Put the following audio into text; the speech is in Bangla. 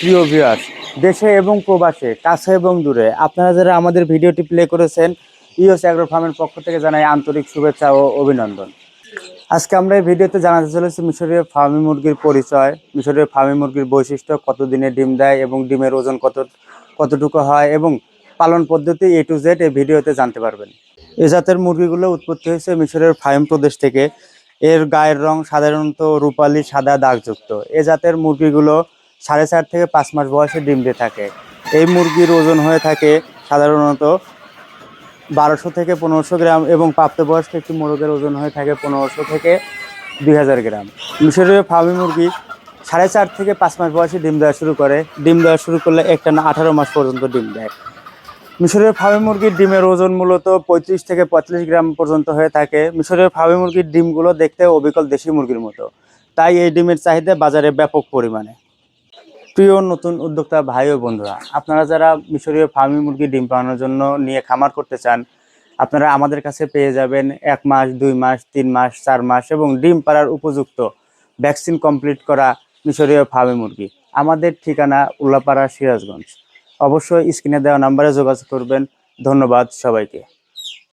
প্রিয় ভিউয়ার্স দেশে এবং প্রবাসে, কাছে এবং দূরে, আপনারা যারা আমাদের ভিডিওটি প্লে করেছেন ইওস অ্যাগ্রো ফার্মের পক্ষ থেকে জানাই আন্তরিক শুভেচ্ছা ও অভিনন্দন। আজকে আমরা এই ভিডিওতে জানাতে চলেছি মিশরীয় ফার্মি মুরগির পরিচয়, মিশরীয় ফার্মি মুরগির বৈশিষ্ট্য কত দিনে ডিম দেয় এবং ডিমের ওজন কত, কতটুকু হয় এবং পালন পদ্ধতি এ টু জেড এই ভিডিওতে জানতে পারবেন। এ জাতের মুরগিগুলো উৎপত্তি হয়েছে মিশরের ফার্ম প্রদেশ থেকে। এর গায়ের রং সাধারণত রূপালি, সাদা, দাগযুক্ত। এ জাতের মুরগিগুলো সাড়ে চার থেকে পাঁচ মাস বয়সে ডিম দিয়ে থাকে। এই মুরগির ওজন হয়ে থাকে সাধারণত বারোশো থেকে পনেরোশো গ্রাম এবং প্রাপ্তবয়স্ক একটি মোরগের ওজন হয়ে থাকে পনেরোশো থেকে দুই হাজার গ্রাম। মিশরীয় ফার্মি মুরগি সাড়ে চার থেকে পাঁচ মাস বয়সে ডিম দেওয়া শুরু করে। ডিম দেওয়া শুরু করলে একটা না আঠারো মাস পর্যন্ত ডিম দেয়। মিশরীয় ফার্মি মুরগির ডিমের ওজন মূলত পঁয়ত্রিশ থেকে পঁয়তাল্লিশ গ্রাম পর্যন্ত হয়ে থাকে। মিশরীয় ফার্মি মুরগির ডিমগুলো দেখতে অবিকল দেশি মুরগির মতো। তাই এই ডিমের চাহিদা বাজারে ব্যাপক পরিমাণে। প্রিয় নতুন উদ্যোক্তা ভাই ও বন্ধুরা, আপনারা যারা মিশরীয় ফার্মি মুরগি ডিম পাওয়ানোর জন্য নিয়ে খামার করতে চান, আপনারা আমাদের কাছে পেয়ে যাবেন এক মাস, দুই মাস, তিন মাস, চার মাস এবং ডিম পাড়ার উপযুক্ত ভ্যাকসিন কমপ্লিট করা মিশরীয় ফার্মি মুরগি। আমাদের ঠিকানা উল্লাপাড়া সিরাজগঞ্জ। অবশ্যই স্ক্রিনে দেওয়া নাম্বারে যোগাযোগ করবেন। ধন্যবাদ সবাইকে।